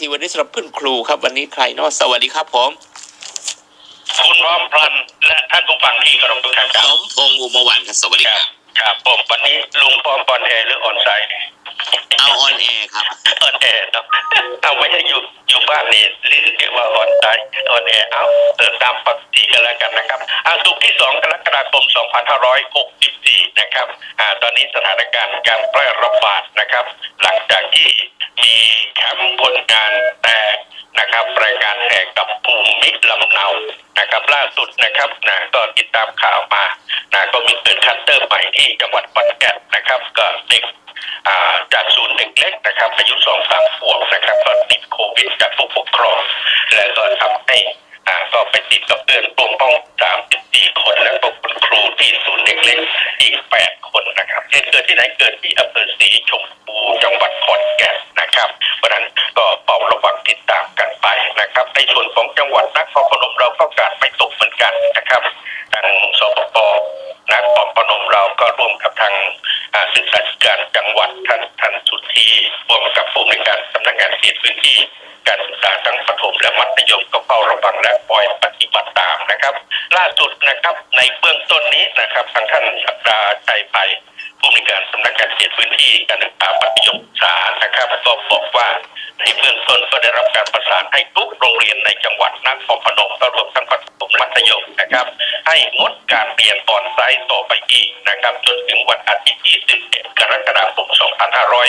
ที่วันนี้สำหรับเพื่อนครูครับ วันนี้ใครเนาะสวัสดีครับผมคุณพร้อมพลันและท่านผู้ฟังที่เคารพทุกท่านคสรับมพงษ์อุมาวันครับสวัสดีคครัรับบครับผมวันนี้ลุงพร้อมออนแอร์หรือออนไซต์เอาออนแอร์ครับออนแอร์เนาะเอาไม่ใช่อยู่อยู่บ้านนี่เรียกว่าออนไซต์ออนแอร์เอาเติมตามปกติกันแล้วกันนะครับอาสุกร์ที่2กรกฎาคม2564นะครับอ่าตอนนี้สถานการณ์การแพร่ระบาดนะครับ หลังจากที่ มีแคมป์คนงานแต่นะครับรายการแหกกับภูมิลำเนานะครับล่าสุดนะครับนะก็ติดตามข่าวมานะก็มีเกิดคัตเตอร์ใหม่ที่จังหวัดปัตแก่นนะครับก็เด็กอ่าจากศูนย์เด็กเล็กนะครับอายุสองสามขวบนะครับก็ติดโควิดจากผู้ปกครอง และก็ทำให้ อ่าก็ไปติดกับเพื่อนรวมป้องสามสิบสี่คน และก็คุณครูที่ศูนย์เด็กเล็กอีกแปดคนนะครับเหตุเกิดที่ไหนเกิดที่อำเภอศรีชมพูจังหวัดขอนแก่นนะครับ เพราะนั้นก็เป่าระวังติดตามกันไปนะครับ ในส่วนของจังหวัดนครพนมเราก็การไม่ตกเหมือนกันนะครับทางสปป นครพนมเราก็ร่วมกับทางศึกษาธิการจังหวัดท่านท่านสุธีร่วมกับผู้ในการสำนักงานเขตพื้นที่การศึกษาทั้งประถมและมัธยมก็เฝ้าระวังและคอยปฏิบัติตามนะครับ ล่าสุดนะครับในเบื้องต้นนี้นะครับทางท่านสัปดาห์ชัยไปผู้ในการสำนักงานเขตพื้นที่การศึกษามัธยมศึกษานะครับก็บอกว่าในเบื้องต้นก็ได้รับการประสานให้ทุกโรงเรียนในจังหวัดนครพนมก็รวมทั้งปร มัธยมนะครับ ให้งดการเรียนออนไซต์ต่อไปอีกนะครับ จนถึงวันอาทิตย์ที่ 11 กรกฎาคม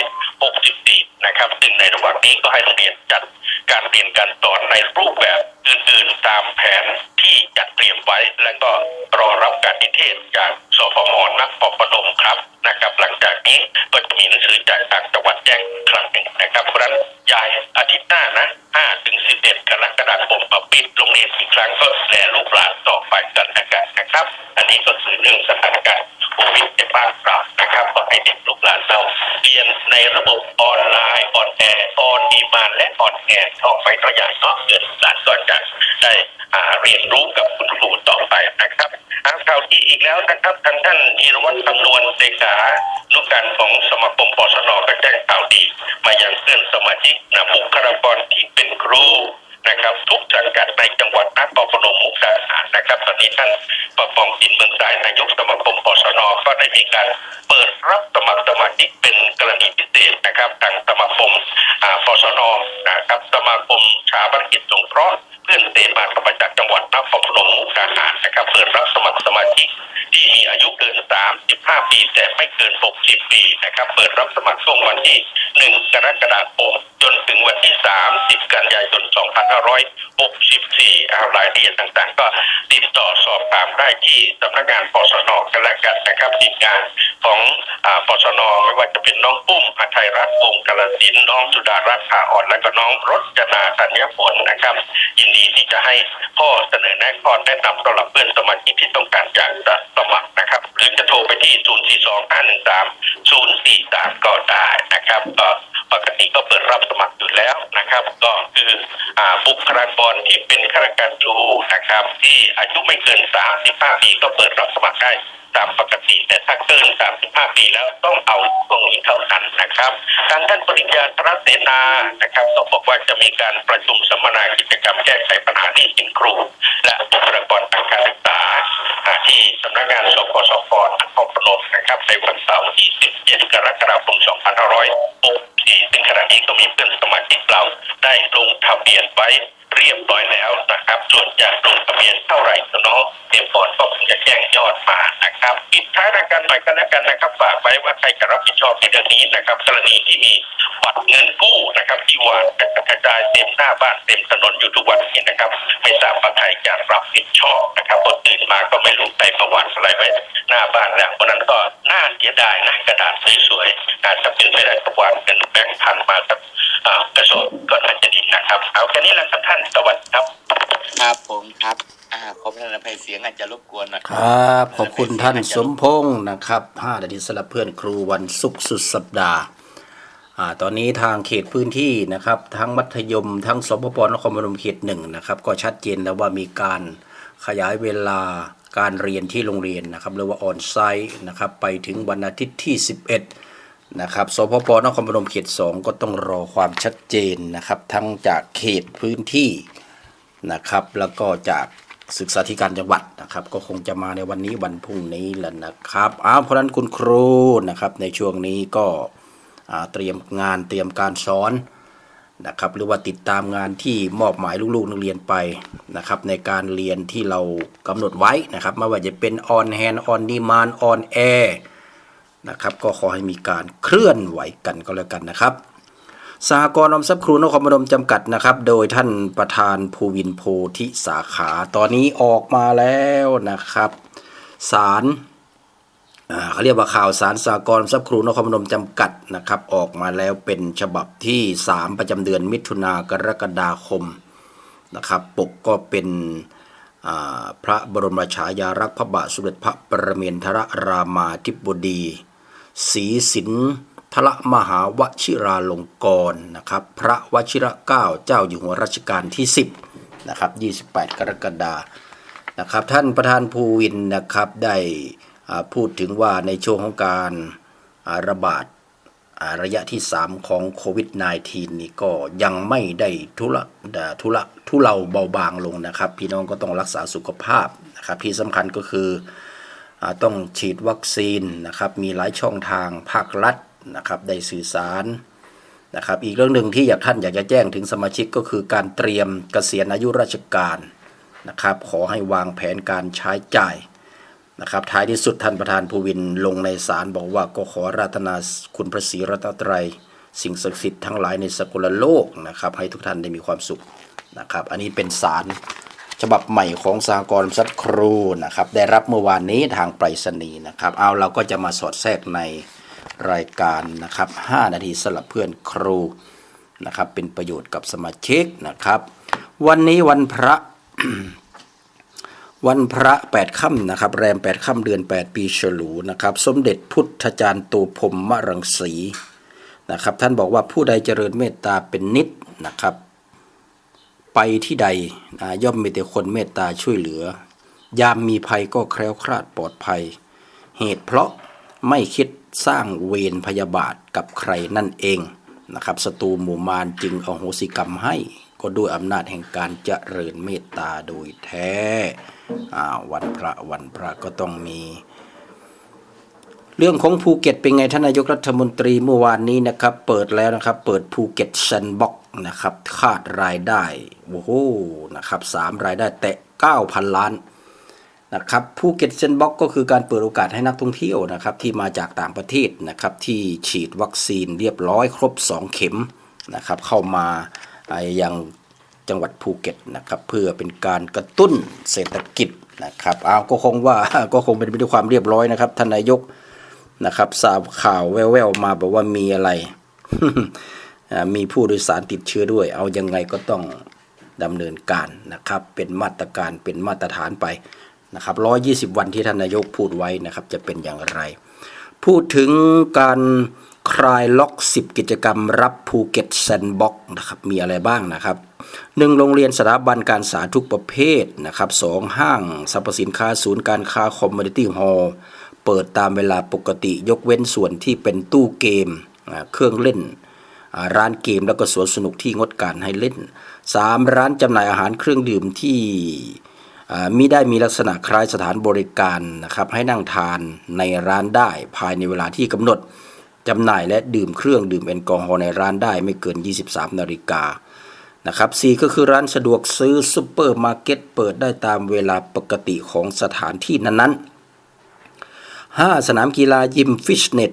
2564 นะครับ ซึ่งในระหว่างนี้ก็ให้โรงเรียนจัดการเรียนการสอนในรูปแบบอื่นๆ ตามแผนที่จัดเตรียมไว้ และก็รอรับการนิเทศจากสพมนครพนมครับนะครับ หลังจากนี้ก็จะมีหนังสือจากทางจังหวัดแจ้งครั้งหนึ่งนะครับเพราะนั้นยายอาทิตย์หน้านะ ถึง 11 กรกฎาคมมาปิดโรงเรียนอีกครั้งก็แลลูกหลานต่อไปกันแล้วกันนะครับ อันนี้ก็คือเรื่องสถานการณ์ โควิดในบ้านเรานะครับก็ให้เด็กลูกหลานเราเรียนในระบบออนไลน์ออนแอร์ออนดีมานและออนแอร์ท่องไประยะเนาะเดือนหลานก็จะได้อาเรียนรู้กับคุณครูต่อไปนะครับอ่าข่าวดีอีกแล้วนะครับทางท่านธีรวัตรคำนวณเลขานุการของสมาคมปชนก็แจ้งข่าวดี มายังเพื่อนสมาชิกนะบุคลากรที่เป็นครู นะครับทุกสังกัดในจังหวัดนครพนมมุกดาหารนะครับตอนนี้ท่านประปองสินเมืองสายนายกสมาคมปชนก็ได้มีการเปิดรับสมัครสมาชิกเป็นกรณีพิเศษนะครับทางสมาคมอ่าปชนนะครับสมาคม ชาบันกิจสงเคราะห์เพื่อนเสมาธรรมจากจังหวัดนครพนมมุกดาหารนะครับเปิดรับสมัครสมาชิกที่มีอายุเกิน 35 ปี แต่ไม่เกิน 60 ปีนะครับ เปิดรับสมัครช่วงวันที่ 1 กรกฎาคม จนถึงวันที่ 30 กันยายน 64เอารายละเอียดต่างๆ ก็ติดต่อสอบถามได้ที่สำนักงานปชนกันแล้วกันนะครับทีมงานของอปชนไม่ว่าจะเป็นน้องปุ้มอาทัยรัตน์วงกาลสินน้องสุดารัตน์ขาอ่อนและก็น้องรจนาธัญผลนะครับ ยินดีที่จะให้ข้อเสนอแนะข้อแนะนำสำหรับเพื่อนสมาชิกที่ต้องการจะสมัครนะครับ หรือจะโทรไปที่ 042 513 043 ก็ได้นะครับก็ ปกติก็เปิดรับสมัครอยู่แล้วนะครับ ก็คืออาบุคลากรที่เป็นข้าราชการครูนะครับ ที่อายุไม่เกิน 35 ปีก็เปิดรับสมัครได้ ตามปกติ แต่ถ้าเกิน 35 ปีแล้วต้องเอาตรงนี้เท่านั้นนะครับทางท่านปริญญาธรเสนานะครับก็บอกว่าจะมีการประชุมสัมมนากิจกรรมแก้ไขปัญหาหนี้สินครู และบุคลากรทางการศึกษาที่สำนักงานสกสปนครพนมนะครับในวันเสาร์ที่ 17 กรกฎาคม 2564ซึ่งขณะนี้ก็มีเพื่อนสมาชิกเราได้ลงทะเบียนไว้ เรียบร้อยแล้วนะครับ ส่วนจะลงทะเบียนเท่าไหร่เนาะเดี๋ยวก่อนก็คงจะแจ้งยอดมานะครับปิดท้ายรายการหน่กันแล้วกันนะครับฝากไว้ว่าใครจะรับผิดชอบในเรื่องนี้นะครับ กรณีที่มีบัตรเงินกู้นะครับ ที่วางกระจายเต็มหน้าบ้านเต็มถนนอยู่ทุกวันนี้นะครับ ไม่ทราบว่าใครจะรับผิดชอบนะครับพอตื่นมาก็ไม่รู้ไปประวัติอะไรไว้หน้าบ้านแล้วเพราะนั้นก็น่าเสียดายนะกระดาษสวยๆอาจจะเป็นไม่ได้ประวัติเป็นแบงค์พันมาสักกระสอบก็น่าจะดีนะครับ เอาแค่นี้แหละครับท่านสวัสดีครับ ครับผมครับอ่าขอพระอภัยเสียงอาจจะรบกวนหน่อยครับ ขอบคุณท่านสมพงศ์นะครับ5นาทีสำหรับเพื่อนครูวันศุกร์สุดสัปดาห์อ่าตอนนี้ทางเขตพื้นที่นะครับ ทั้งมัธยมทั้งสปปนครพนมเขตหนึ่งนะครับ ก็ชัดเจนแล้วว่ามีการขยายเวลาการเรียนที่โรงเรียนนะครับเรียกว่าออนไซต์นะครับ ไปถึงวันอาทิตย์ที่ 11 นะครับสพปนครพนมเขตสองก็ต้องรอความชัดเจนนะครับ ทั้งจากเขตพื้นที่นะครับ แล้วก็จากศึกษาธิการจังหวัดนะครับ ก็คงจะมาในวันนี้วันพรุ่งนี้แหละนะครับอ้าวเพราะนั้นคุณครูนะครับในช่วงนี้ก็เตรียมงานเตรียมการสอนนะครับ หรือว่าติดตามงานที่มอบหมายลูกๆนักเรียนไปนะครับ ในการเรียนที่เรากำหนดไว้นะครับไม่ว่าจะเป็น on hand on demand on air น นะครับก็ขอให้มีการเคลื่อนไหวกันก็แล้วกันนะครับสหกรณ์ออมทรัพย์ครูนครพนมจำกัดนะครับ โดยท่านประธานภูวินโพธิสาขาตอนนี้ออกมาแล้วนะครับสารเขาเรียกว่าข่าวสารสหกรณ์อมทรัพย์ครูนครพนมจำกัดนะครับ ออกมาแล้วเป็นฉบับที่ 3 ประจำเดือนมิถุนากรกฎาคมนะครับ ปกก็เป็นพระบรมราชายารักษ์พระบาทสมเด็จพระประเมนทรรามาธิบดี ศรีสินทรมหาวชิราลงกรณ์นะครับ พระวชิระเก้าเจ้าอยู่หัวรัชกาลที่ 10นะครับ28 กรกฎานะครับ ท่านประธานภูวินนะครับได้พูดถึงว่าในช่วงของการระบาดระยะที่ 3 ของโควิด -19 นี่ก็ยังไม่ได้ทุละทุละทุเลาเบาบางลงนะครับ พี่น้องก็ต้องรักษาสุขภาพนะครับที่สำคัญก็คือ ต้องฉีดวัคซีนนะครับมีหลายช่องทางภาครัฐนะครับได้สื่อสารนะครับอีกเรื่องหนึ่งที่อยากท่านอยากจะแจ้งถึงสมาชิกก็คือการเตรียมเกษียณอายุราชการนะครับขอให้วางแผนการใช้จ่ายนะครับท้ายที่สุดท่านประธานภูวินลงในศาลบอกว่าก็ขอราธนาคุณพระศรีรัตนตรัย สิ่งศักดิ์สิทธิ์ทั้งหลายในสกุลโลกนะครับให้ทุกท่านได้มีความสุขนะครับอันนี้เป็นสาร ฉบับใหม่ของสากรสัตครูนะครับ ได้รับเมื่อวานนี้ทางไปรษณีย์นะครับ เอาเราก็จะมาสอดแทรกในรายการนะครับ 5 นาทีสลับเพื่อนครูนะครับ เป็นประโยชน์กับสมาชิกนะครับ วันนี้วันพระ วันพระแปดค่ำนะครับ แรมแปดค่ำเดือน 8 ปีฉลูนะครับ สมเด็จพุทธจารย์ตูพรมมรังสีนะครับ ท่านบอกว่าผู้ใดเจริญเมตตาเป็นนิดนะครับ ไปที่ใดย่อมมีแต่คนเมตตาช่วยเหลือ ยามมีภัยก็แคล้วคลาดปลอดภัย เหตุเพราะไม่คิดสร้างเวรพยาบาทกับใครนั่นเองนะครับศัตรูหมู่มารจึงอโหสิกรรมให้ก็ด้วยอำนาจแห่งการเจริญเมตตาโดยแท้วันพระวันพระก็ต้องมี เรื่องของภูเก็ตเป็นไงท่านนายกรัฐมนตรีเมื่อวานนี้นะครับ เปิดแล้วนะครับ เปิดภูเก็ตแซนด์บ็อก นะครับคาดรายได้โอ้โหนะครับสามรายได้แตะ 9,000 ล้านนะครับภูเก็ตแซนบ็อกก็คือการเปิดโอกาสให้นักท่องเที่ยวนะครับที่มาจากต่างประเทศนะครับที่ฉีดวัคซีนเรียบร้อยครบ 2 เข็มนะครับเข้ามาอ่ายังจังหวัดภูเก็ตนะครับเพื่อเป็นการกระตุ้นเศรษฐกิจนะครับเอาก็คงว่าก็คงเป็นไปด้วยความเรียบร้อยนะครับท่านนายกนะครับทราบข่าวแว่วๆมาบอกว่ามีอะไร มีผู้โดยสารติดเชื้อด้วย เอายังไงก็ต้องดำเนินการนะครับ เป็นมาตรการเป็นมาตรฐานไปนะครับ 120 วันที่ท่านนายกพูดไว้นะครับ จะเป็นอย่างไร พูดถึงการคลายล็อก 10 กิจกรรมรับภูเก็ตแซนด์บ็อกนะครับ มีอะไรบ้างนะครับ 1. โรงเรียนสถาบันการศึกษาทุกประเภทนะครับ 2. ห้างสรรพสินค้าศูนย์การค้าคอมมูนิตี้ฮอลล์เปิดตามเวลาปกติยกเว้นส่วนที่เป็นตู้เกม เครื่องเล่น ร้านเกมแล้วก็สวนสนุกที่งดการให้เล่น 3. ร้านจำหน่ายอาหารเครื่องดื่มที่มิได้มีลักษณะคล้ายสถานบริการนะครับให้นั่งทานในร้านได้ภายในเวลาที่กำหนดจำหน่ายและดื่มเครื่องดื่มแอลกอฮอล์ในร้านได้ไม่เกิน 23 นาฬิกานะครับ4ก็คือร้านสะดวกซื้อซูเปอร์มาร์เก็ตเปิดได้ตามเวลาปกติของสถานที่นั้นๆ 5. สนามกีฬายิมฟิชเนต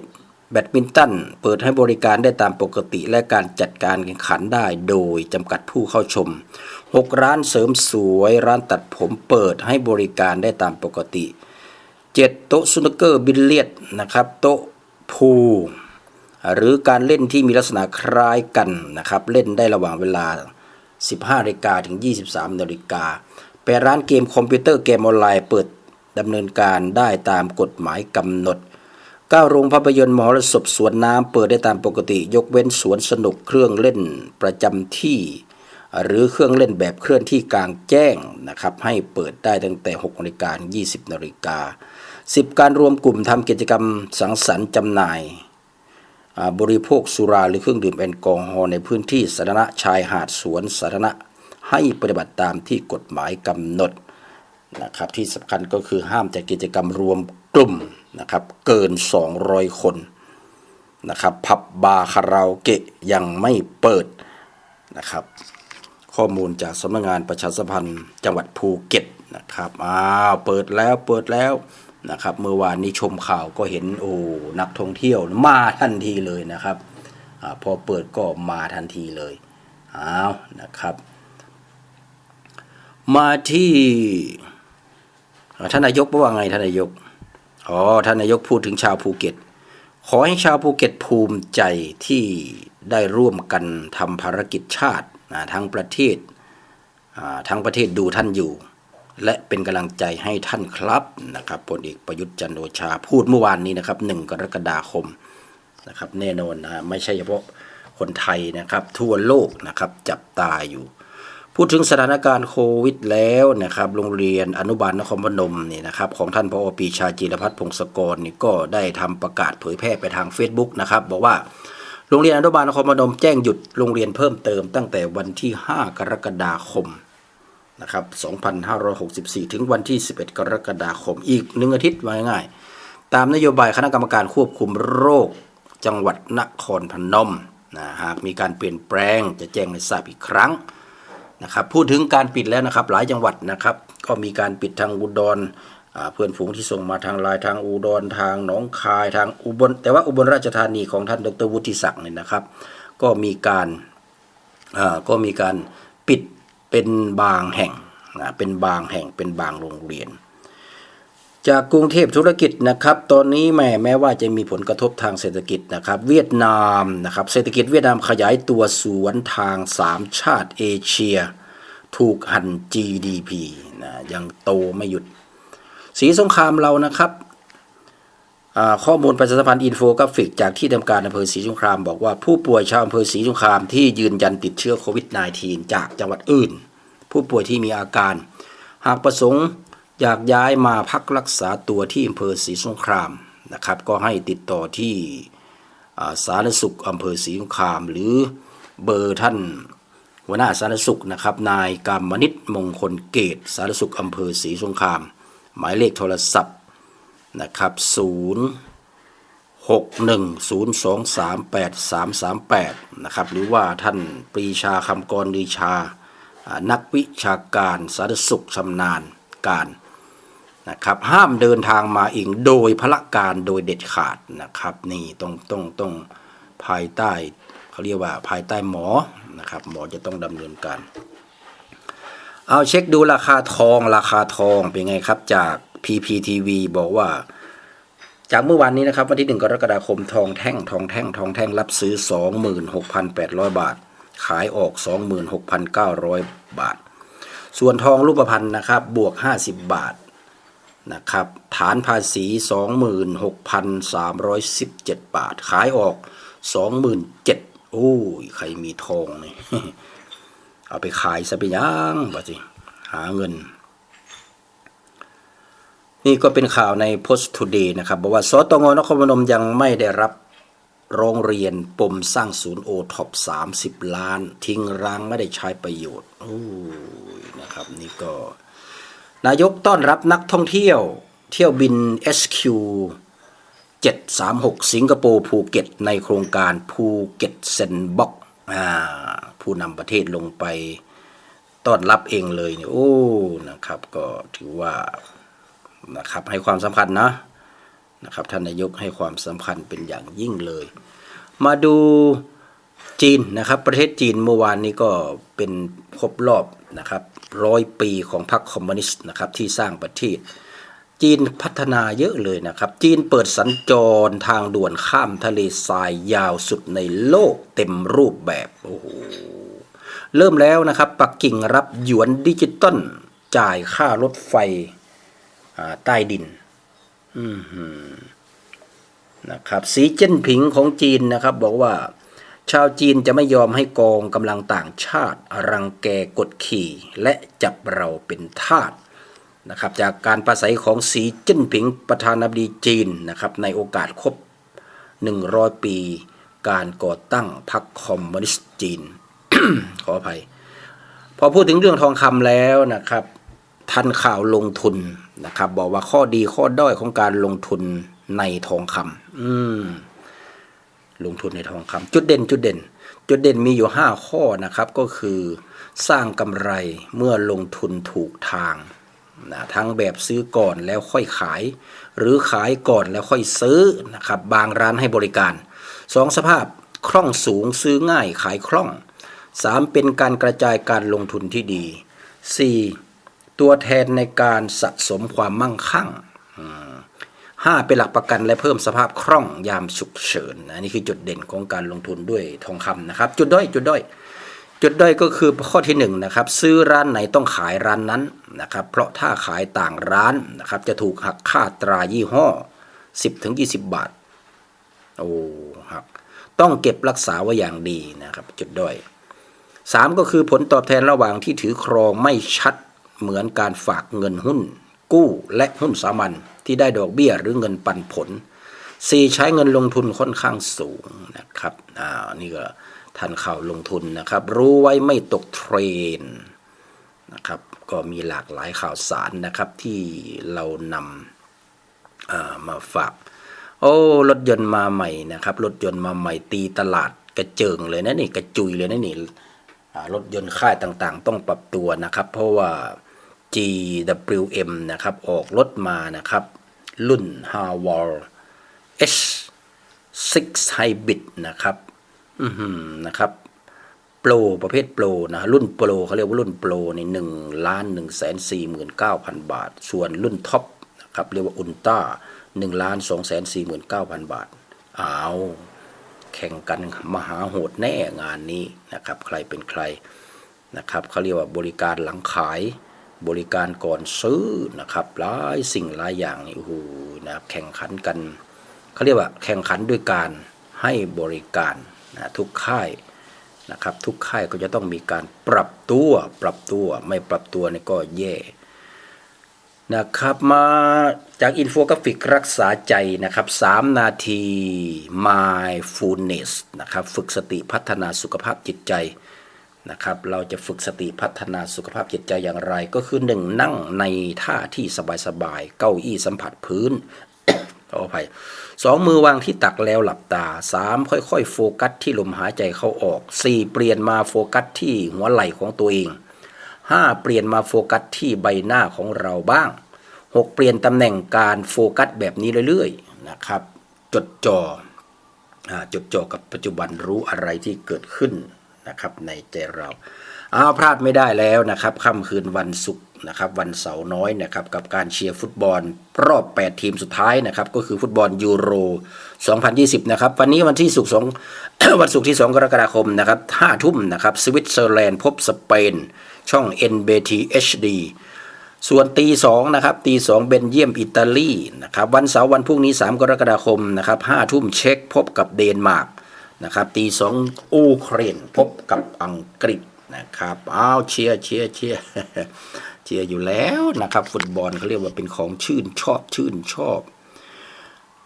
แบดมินตันเปิดให้บริการได้ตามปกติและการจัดการแข่งขันได้โดยจำกัดผู้เข้าชม 6 ร้านเสริมสวยร้านตัดผมเปิดให้บริการได้ตามปกติ 7 โต๊ะสนุกเกอร์บิลเลียดนะครับโต๊ะพูหรือการเล่นที่มีลักษณะคล้ายกันนะครับเล่นได้ระหว่างเวลา 15นาฬิกาถึง 23นาฬิกาแปร้านเกมคอมพิวเตอร์เกมออนไลน์เปิดดำเนินการได้ตามกฎหมายกำหนด 9โรงภาพยนตร์มหรสพสวนน้ำเปิดได้ตามปกติ ยกเว้นสวนสนุกเครื่องเล่นประจำที่ หรือเครื่องเล่นแบบเคลื่อนที่กลางแจ้งนะครับให้เปิดได้ตั้งแต่6นาฬิกา20นาฬิกา10 การรวมกลุ่มทำกิจกรรมสังสรรค์จำหน่าย บริโภคสุราหรือเครื่องดื่มแอลกอฮอล์ในพื้นที่สาธารณะชายหาดสวนสาธารณะให้ปฏิบัติตามที่กฎหมายกำหนดนะครับที่สำคัญก็คือห้ามจัดกิจกรรมรวมกลุ่ม นะครับเกิน 200 คนนะครับผับบาร์คาราโอเกะยังไม่เปิดนะครับ ข้อมูลจากสำนักงานประชาสัมพันธ์จังหวัดภูเก็ตนะครับอ้าวเปิดแล้วเปิดแล้วนะครับเมื่อวานนี้ชมข่าวก็เห็นโอ้นักท่องเที่ยวมาทันทีเลยนะครับอพอเปิดก็มาทันทีเลยอ้าวนะครับ มาที่ท่านนายกว่าไงท่านนายก อ๋อท่านนายกพูดถึงชาวภูเก็ต ขอให้ชาวภูเก็ตภูมิใจที่ได้ร่วมกันทำภารกิจชาตินะทั้งประเทศทั้งประเทศดูท่านอยู่ และเป็นกำลังใจให้ท่านครับนะครับพลเอกประยุทธ์จันทร์โอชาพูดเมื่อวานนี้นะครับหนึ่งกรกฎาคมนะครับแน่นอนนะไม่ใช่เฉพาะคนไทยนะครับทั่วโลกนะครับจับตาอยู่ พูดถึงสถานการณ์โควิดแล้วนะครับโรงเรียนอนุบาลนครพนมนี่นะครับของท่านพอปีชาจีรพัฒน์พงศกรนี่ก็ได้ทำประกาศเผยแพร่ไปทาง Facebook นะครับบอกว่าโรงเรียนอนุบาลนครพนมแจ้งหยุดโรงเรียนเพิ่มเติมตั้งแต่วันที่ 5 กรกฎาคมนะครับ2564 ถึงวันที่ 11 กรกฎาคมอีกหนึ่งอาทิตย์ว่าง่ายๆตามนโยบายคณะกรรมการควบคุมโรคจังหวัดนครพนมนะหากมีการเปลี่ยนแปลงจะแจ้งให้ทราบอีกครั้ง นะครับพูดถึงการปิดแล้วนะครับหลายจังหวัดนะครับ ก็มีการปิดทางอุดรเพื่อนฝูงที่ส่งมาทางลายทางอุดรทางหนองคายทางอุบล แต่ว่าอุบลราชธานีของท่านดรวุฒิศักดิ์เนี่ยนะครับ ก็มีการก็มีการปิดเป็นบางแห่งนะเป็นบางแห่งเป็นบางโรงเรียน จากกรุงเทพธุรกิจนะครับ ตอนนี้แม้แม้ว่าจะมีผลกระทบทางเศรษฐกิจนะครับ เวียดนามนะครับ เศรษฐกิจเวียดนามขยายตัวสวนทางสามชาติเอเชีย ถูกหั่น GDP นะยังโตไม่หยุด สีสงครามเรานะครับข้อมูลประชาสัมพันธ์อินโฟกราฟิกจากที่ทำการอำเภอศรีสงครามบอกว่าผู้ป่วยชาวอำเภอศรีสงครามที่ยืนยันติดเชื้อโควิด -19 จากจังหวัดอื่น ผู้ป่วยที่มีอาการ หากประสงค์ อยากย้ายมาพักรักษาตัวที่อำเภอศรีสงครามนะครับ ก็ให้ติดต่อที่สาธารณสุขอำเภอศรีสงคราม หรือเบอร์ท่านหัวหน้าสาธารณสุขนะครับ นายกามนิตมงคลเกตสาธารณสุขอำเภอศรีสงคราม หมายเลขโทรศัพท์นะครับ0 6 1 0 2 3 8 3 3 8 นะครับ หรือว่าท่านปรีชาคำกรลือชาอ่านักวิชาการสาธารณสุขชำนาญการ นะครับห้ามเดินทางมาเองโดยพละการโดยเด็ดขาดนะครับ นี่ต้องต้องต้องภายใต้เขาเรียกว่าภายใต้หมอนะครับหมอจะต้องดำเนินการ เอาเช็คดูราคาทองราคาทองเป็นไงครับจาก PPTV บอกว่า จากเมื่อวานนี้นะครับ วันที่ 1 กรกฎาคมทองแท่งทองแท่งทองแท่งรับซื้อ 26,800 บาท ขายออก 26,900 บาท ส่วนทองรูปพรรณนะครับบวก 50 บาท นะครับฐานภาษี 26,317 บาท ขายออก 27,000โอ้ยใครมีทองเนี่ยเอาไปขายซะไปยังบ่สิหาเงิน นี่ก็เป็นข่าวใน Post Today นะครับบอกว่าสตงนครพนมยังไม่ได้รับโรงเรียนปมสร้างศูนย์โอท็อป30ล้าน ทิ้งร้างไม่ได้ใช้ประโยชน์โอ้ยนะครับ นี่ก็ นายกต้อนรับนักท่องเที่ยว เที่ยวบิน SQ 736 สิงคโปร์ภูเก็ต ในโครงการภูเก็ตเซนบ็อกผู้นำประเทศลงไปต้อนรับเองเลยเนี่ยโอ้นะครับก็ถือว่านะครับให้ความสำคัญนะนะครับท่านนายกให้ความสำคัญเป็นอย่างยิ่งเลย มาดู จีนนะครับประเทศจีนเมื่อวานนี้ก็เป็นครบรอบนะครับร้อยปีของพรรคคอมมิวนิสต์นะครับที่สร้างประเทศ จีนพัฒนาเยอะเลยนะครับ จีนเปิดสัญจรทางด่วนข้ามทะเลทรายยาวสุดในโลกเต็มรูปแบบโอ้โหเริ่มแล้วนะครับปักกิ่งรับหยวนดิจิตอลจ่ายค่ารถไฟใต้ดินนะครับสีเจิ้นผิงของจีนนะครับบอกว่า ชาวจีนจะไม่ยอมให้กองกำลังต่างชาติรังแกกดขี่ และจับเราเป็นทาสนะครับจากการประสัยของสีจิ้นผิงประธานาธิบดีจีนนะครับในโอกาสครบ 100 ปีการก่อตั้งพรรคคอมมิวนิสต์จีน ขออภัย พอพูดถึงเรื่องทองคำแล้วนะครับทันข่าวลงทุนนะครับ บอกว่าข้อดีข้อด้อยของการลงทุนในทองคำอืม ลงทุนในทองคำจุดเด่นจุดเด่น จุดเด่นมีอยู่ 5 ข้อนะครับก็คือสร้างกำไรเมื่อลงทุนถูกทางนะทั้งแบบซื้อก่อนแล้วค่อยขาย หรือขายก่อนแล้วค่อยซื้อนะครับบางร้านให้บริการ 2. สภาพคล่องสูงซื้อง่ายขายคล่อง 3. เป็นการกระจายการลงทุนที่ดี 4. ตัวแทนในการสะสมความมั่งคั่ง ห้าเป็นหลักประกันและเพิ่มสภาพคล่องยามฉุกเฉินนะนี่คือจุดเด่นของการลงทุนด้วยทองคำนะครับ จุดด้อยจุดด้อยจุดด้อยก็คือข้อที่หนึ่งนะครับซื้อร้านไหนต้องขายร้านนั้นนะครับ เพราะถ้าขายต่างร้านนะครับจะถูกหักค่าตรายี่ห้อ 10-20 บาทโอ้หักต้องเก็บรักษาไว้อย่างดีนะครับ จุดด้อยสามก็คือผลตอบแทนระหว่างที่ถือครองไม่ชัดเหมือนการฝากเงินหุ้น กู้และหุ้นสามัญที่ได้ดอกเบี้ยหรือเงินปันผลสี่ใช้เงินลงทุนค่อนข้างสูงนะครับอ่านี่ก็ทันข่าวลงทุนนะครับ รู้ไว้ไม่ตกเทรนนะครับก็มีหลากหลายข่าวสารนะครับที่เรานำมาฝากโอ้รถยนต์มาใหม่นะครับรถยนต์มาใหม่ตีตลาดกระเจิงเลยนะนี่กระจุยเลยนะนี่รถยนต์ค่ายต่างๆ ต้องปรับตัวนะครับ เพราะว่า GWM นะครับ ออกรถมานะครับ รุ่น h a w a l H6 Hybrid นะครับอือหือนะครับโปรประเภทโปรนะรุ่นโปรเขาเรียกว่ารุ่นโปรในหนึ่งล้านหนึ่งแสนสี่หมื่นเก้าพันบาท ส่วนรุ่นท็อปนะครับเรียกว่าอุลตร้าหนึ่งล้านสองแสนสี่หมื่นเก้าพันบาทอ้าวแข่งกันมหาโหดแน่งานนี้นะครับ ใครเป็นใครนะครับเขาเรียกว่าบริการหลังขาย บริการก่อนซื้อนะครับหลายสิ่งหลายอย่างนี่โอ้โหนะครับแข่งขันกันเขาเรียกว่าแข่งขันด้วยการให้บริการนะทุกค่ายนะครับทุกค่ายก็จะต้องมีการปรับตัวปรับตัวไม่ปรับตัวนี่ก็แย่นะครับมาจากอินโฟกราฟิกรักษาใจนะครับ 3 นาที mindfulness นะครับ ฝึกสติพัฒนาสุขภาพจิตใจ นะครับ เราจะฝึกสติพัฒนาสุขภาพจิตใจอย่างไร ก็คือ1นั่งในท่าที่สบายๆ เก้าอี้สัมผัสพื้นขออภัยสองมือวางที่ตักแล้วหลับตา3ค่อยๆ โฟกัสที่ลมหายใจเข้าออก4เปลี่ยนมาโฟกัสที่หัวไหล่ของตัวเอง5เปลี่ยนมาโฟกัสที่ใบหน้าของเราบ้าง6เปลี่ยนตำแหน่งการโฟกัสแบบนี้เรื่อยๆนะครับ จดจ่ออ่าจดจ่อกับปัจจุบันรู้อะไรที่เกิดขึ้น นะครับในใจเราเอาพลาดไม่ได้แล้วนะครับค่ำคืนวันศุกร์นะครับวันเสาร์น้อยนะครับกับการเชียร์ฟุตบอลรอบ 8 ทีมสุดท้ายนะครับก็คือฟุตบอลยูโร 2020 นะครับวันนี้วันที่ศุกร์สองวันศุกร์ที่ 2 กรกฎาคมนะครับ5ทุ่มนะครับสวิตเซอร์แลนด์พบสเปน ช่อง NBT HD ส่วนตีสองนะครับตีสองเบนเยียมอิตาลีนะครับวันเสาร์วันพรุ่งนี้ 3 กรกฎาคมนะครับห้าทุ่มเช็กพบกับเดนมาร์ก นะครับตีสองอูเครนพบกับอังกฤษนะครับอ้าวเชียร์เชียร์เชียร์เชียร์อยู่แล้วนะครับ ฟุตบอลเขาเรียกว่าเป็นของชื่นชอบชื่นชอบ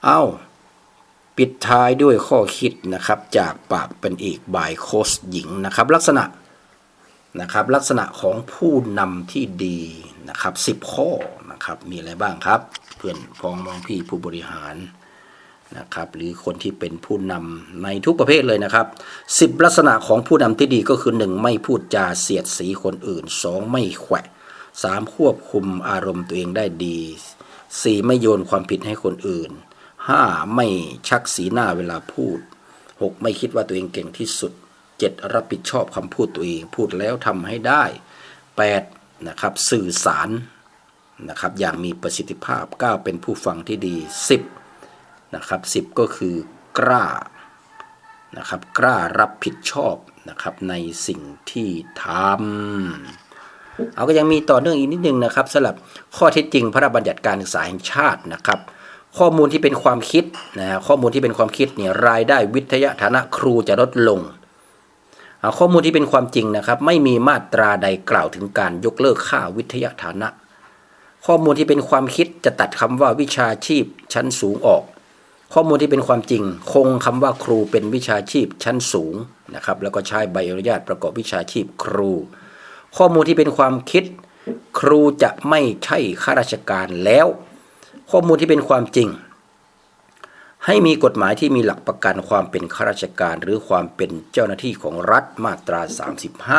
เอ้าปิดท้ายด้วยข้อคิดนะครับ จากปากเป็นเอกบายโคชหญิงนะครับ ลักษณะนะครับลักษณะของผู้นำที่ดีนะครับสิบข้อนะครับมีอะไรบ้างครับ เพื่อนพ้องน้องพี่ผู้บริหาร นะครับหรือคนที่เป็นผู้นำในทุกประเภทเลยนะครับสิบลักษณะของผู้นำที่ดีก็คือหนึ่งไม่พูดจาเสียดสีคนอื่นสองไม่แขวะสามควบคุมอารมณ์ตัวเองได้ดีสี่ไม่โยนความผิดให้คนอื่นห้าไม่ชักสีหน้าเวลาพูดหกไม่คิดว่าตัวเองเก่งที่สุด 7. รับผิดชอบคำพูดตัวเองพูดแล้วทำให้ได้ 8. นะครับสื่อสารนะครับอย่างมีประสิทธิภาพ 9. เป็นผู้ฟังที่ดี 10. นะครับ10ก็คือกล้านะครับกล้ารับผิดชอบนะครับในสิ่งที่ทำเอาก็ยังมีต่อเนื่องอีกนิดนึงนะครับสำหรับข้อเท็จจริงพระบัญญัติการศึกษาแห่งชาตินะครับ ข้อมูลที่เป็นความคิดนะฮะข้อมูลที่เป็นความคิดเนี่ยรายได้วิทยาฐานะครูจะลดลงข้อมูลที่เป็นความจริงนะครับ ไม่มีมาตราใดกล่าวถึงการยกเลิกค่าวิทยาฐานะ ข้อมูลที่เป็นความคิดจะตัดคำว่าวิชาชีพชั้นสูงออก ข้อมูลที่เป็นความจริง คงคำว่าครูเป็นวิชาชีพชั้นสูงนะครับแล้วก็ใช้ใบอนุญาตประกอบวิชาชีพครู ข้อมูลที่เป็นความคิด ครูจะไม่ใช่ข้าราชการแล้ว ข้อมูลที่เป็นความจริง ให้มีกฎหมายที่มีหลักประกันความเป็นข้าราชการ หรือความเป็นเจ้าหน้าที่ของรัฐมาตรา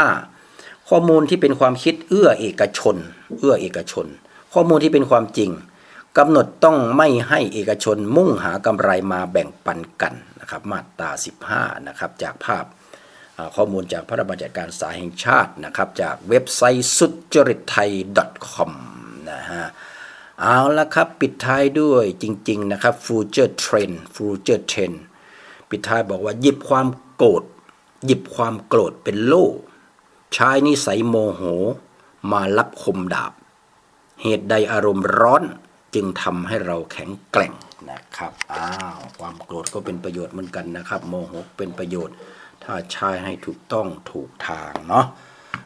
35 ข้อมูลที่เป็นความคิดเอื้อเอกชน เอื้อเอกชน ข้อมูลที่เป็นความจริง กำหนดต้องไม่ให้เอกชนมุ่งหากำไรมาแบ่งปันกันนะครับมาตรา 15นะครับจากภาพข้อมูลจากพระราชบัญญัติการศึกษาแห่งชาตินะครับจากเว็บไซต์สุจริตไทย .com นะฮะเอาละครับ ปิดท้ายด้วยจริง ๆ นะครับ Future Trend Future Trend ปิดท้ายบอกว่าหยิบความโกรธหยิบความโกรธเป็นโล่ใช้นิสัยโมโห มารับคมดาบ เหตุใดอารมณ์ร้อน จึงทำให้เราแข็งแกร่งนะครับอ้าวความโกรธก็เป็นประโยชน์เหมือนกันนะครับ โมโหเป็นประโยชน์ ถ้าใช้ให้ถูกต้องถูกทางเนาะ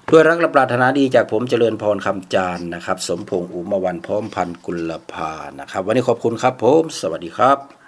ด้วยรักและปรารถนาดีจากผมเจริญพรคำจานนะครับ สมพงษ์อุมาวันพร้อมพันกุลภานะครับ วันนี้ขอบคุณครับผม สวัสดีครับ